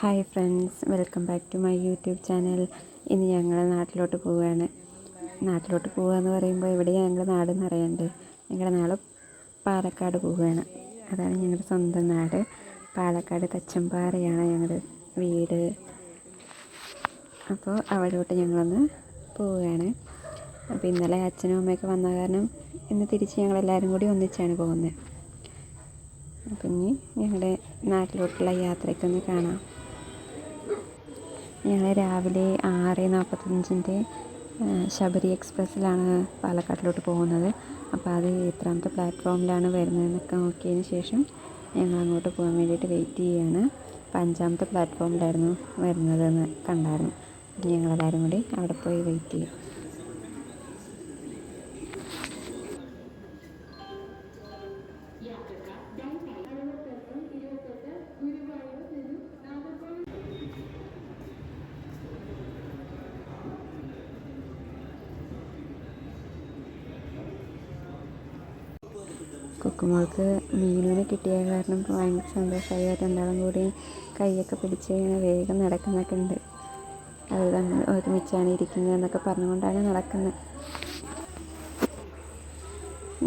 Hi friends welcome back to my YouTube channel. ഇന്ന് ഞങ്ങൾ നാട്ടിലോട്ട് പോവുകയാണ് നാട്ടിലോട്ട് പോവുക എന്ന് പറയുമ്പോൾ എവിടെയാണ് ഞങ്ങളുടെ നാടെന്ന് അറിയണ്ടേ ഞങ്ങളുടെ നാട് പാലക്കാട് പോവുകയാണ് അതാണ് ഞങ്ങളുടെ സ്വന്തം നാട്. പാലക്കാട് തച്ചമ്പാറയാണ് ഞങ്ങളുടെ വീട്. അപ്പോൾ അവിടോട്ട് ഞങ്ങളൊന്ന് പോവുകയാണ് അപ്പോൾ ഇന്നലെ അച്ഛനും അമ്മയൊക്കെ വന്ന കാരണം ഇന്ന് തിരിച്ച് ഞങ്ങളെല്ലാവരും കൂടി ഒന്നിച്ചാണ് പോകുന്നത് അപ്പം ഇനി ഞങ്ങളുടെ നാട്ടിലോട്ടുള്ള യാത്രയ്ക്കൊന്ന് കാണാം. ഞങ്ങൾ രാവിലെ ആറ് നാൽപ്പത്തഞ്ചിന്റെ ശബരി എക്സ്പ്രസ്സിലാണ് പാലക്കാട്ടിലോട്ട് പോകുന്നത്. അപ്പോൾ അത് എത്രാമത്തെ പ്ലാറ്റ്ഫോമിലാണ് വരുന്നതെന്നൊക്കെ നോക്കിയതിന് ശേഷം ഞങ്ങൾ അങ്ങോട്ട് പോകാൻ വേണ്ടിയിട്ട് വെയിറ്റ് ചെയ്യുകയാണ്. അപ്പോൾ അഞ്ചാമത്തെ പ്ലാറ്റ്ഫോമിലായിരുന്നു വരുന്നതെന്ന് കണ്ടായിരുന്നു. ഞങ്ങളെല്ലാവരും കൂടി അവിടെ പോയി വെയിറ്റ് ചെയ്യും കൊക്കുമോൾക്ക് മീനുവിനെ കിട്ടിയ കാരണം ഇപ്പോൾ ഭയങ്കര സന്തോഷമായി. അവർ രണ്ടാളും കൂടി കൈയൊക്കെ പിടിച്ച് ഇങ്ങനെ വേഗം നടക്കുന്നൊക്കെ ഉണ്ട്. അവർ തമ്മിൽ ഒരുമിച്ചാണ് ഇരിക്കുന്നത് എന്നൊക്കെ പറഞ്ഞുകൊണ്ടാണ് നടക്കുന്നത്.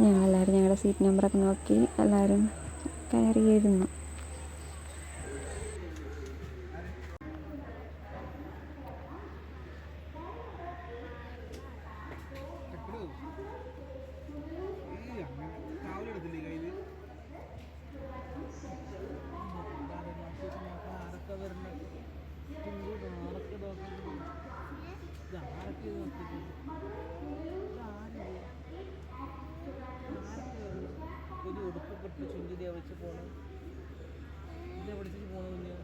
ഞങ്ങളെല്ലാവരും ഞങ്ങളുടെ സീറ്റ് നമ്പറൊക്കെ നോക്കി എല്ലാവരും കയറിയിരുന്നു. ഒരു ഉടുപ്പൊക്കെ ചുഞ്ചിരി വെച്ച് പോകണം ഇല്ല പഠിച്ചിട്ട് പോകണം കുഞ്ഞ്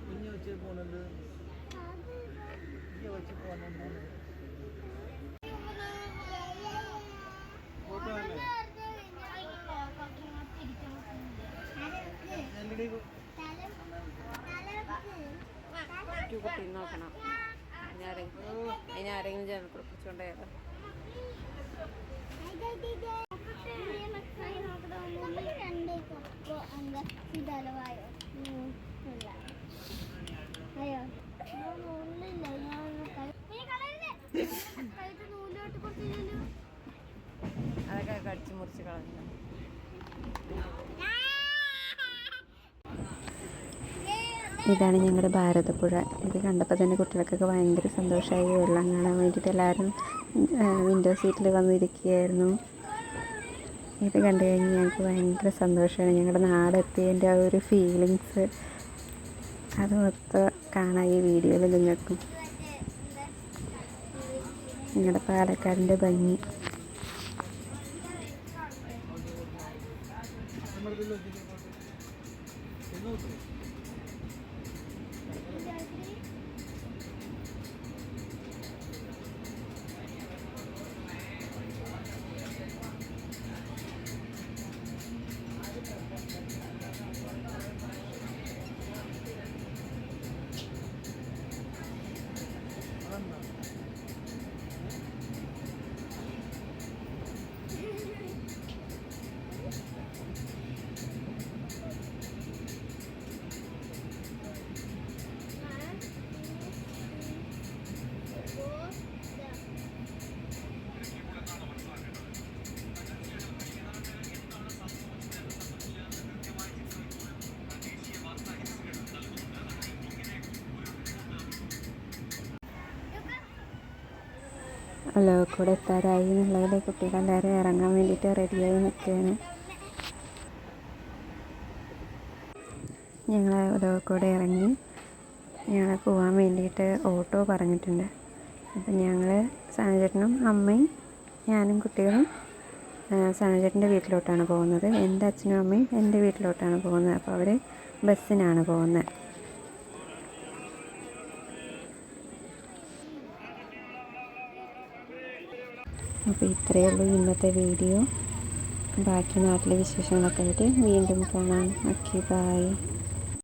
കുഞ്ഞ് വെച്ച് പോകണുണ്ട് ഇല്ല വെച്ച് പോകണം ഫോട്ടോ അല്ലേ കുട്ടി നോക്കണം അതിനാരെങ്കിലും ജനൽ പിടിച്ചോണ്ടേതാ അതൊക്കെ കടിച്ചു മുറിച്ച് കളഞ്ഞു. ഇതാണ് ഞങ്ങളുടെ ഭാരതപ്പുഴ. ഇത് കണ്ടപ്പോൾ തന്നെ കുട്ടികൾക്കൊക്കെ ഭയങ്കര സന്തോഷമായി. വെള്ളം കാണാൻ വേണ്ടിയിട്ട് എല്ലാവരും വിൻഡോ സീറ്റിൽ വന്നിരിക്കുകയായിരുന്നു. ഇത് കണ്ടു കഴിഞ്ഞ് ഞങ്ങൾക്ക് ഭയങ്കര സന്തോഷമാണ്. ഞങ്ങളുടെ നാടെത്തിയതിന്റെ ആ ഒരു ഫീലിങ്സ് അത് മൊത്തം കാണാം ഈ വീഡിയോയിൽ നിങ്ങൾക്കും. ഞങ്ങളുടെ പാലക്കാടിന്റെ ഭംഗി. അല്ലോ കൂടെ എത്താറായി എന്നുള്ളതിൽ കുട്ടികളെല്ലാവരും ഇറങ്ങാൻ വേണ്ടിയിട്ട് റെഡിയായി നിൽക്കുകയാണ്. ഞങ്ങൾ ഓരോ കൂടെ ഇറങ്ങി ഞങ്ങൾ പോകാൻ വേണ്ടിയിട്ട് ഓട്ടോ പറഞ്ഞിട്ടുണ്ട്. അപ്പം ഞങ്ങൾ സാനചേട്ടനും അമ്മയും ഞാനും കുട്ടികളും സാനചേട്ടന്റെ വീട്ടിലോട്ടാണ് പോകുന്നത്. എന്റെ അച്ഛനും അമ്മയും എന്റെ വീട്ടിലോട്ടാണ് പോകുന്നത്. അപ്പോൾ അവർ ബസ്സിനാണ് പോകുന്നത്. അപ്പോൾ ഇത്രയേ ഉള്ളൂ ഇന്നത്തെ വീഡിയോ. ബാക്കി നാട്ടിലെ വിശേഷങ്ങളൊക്കെ ആയിട്ട് വീണ്ടും കാണാം. Okay bye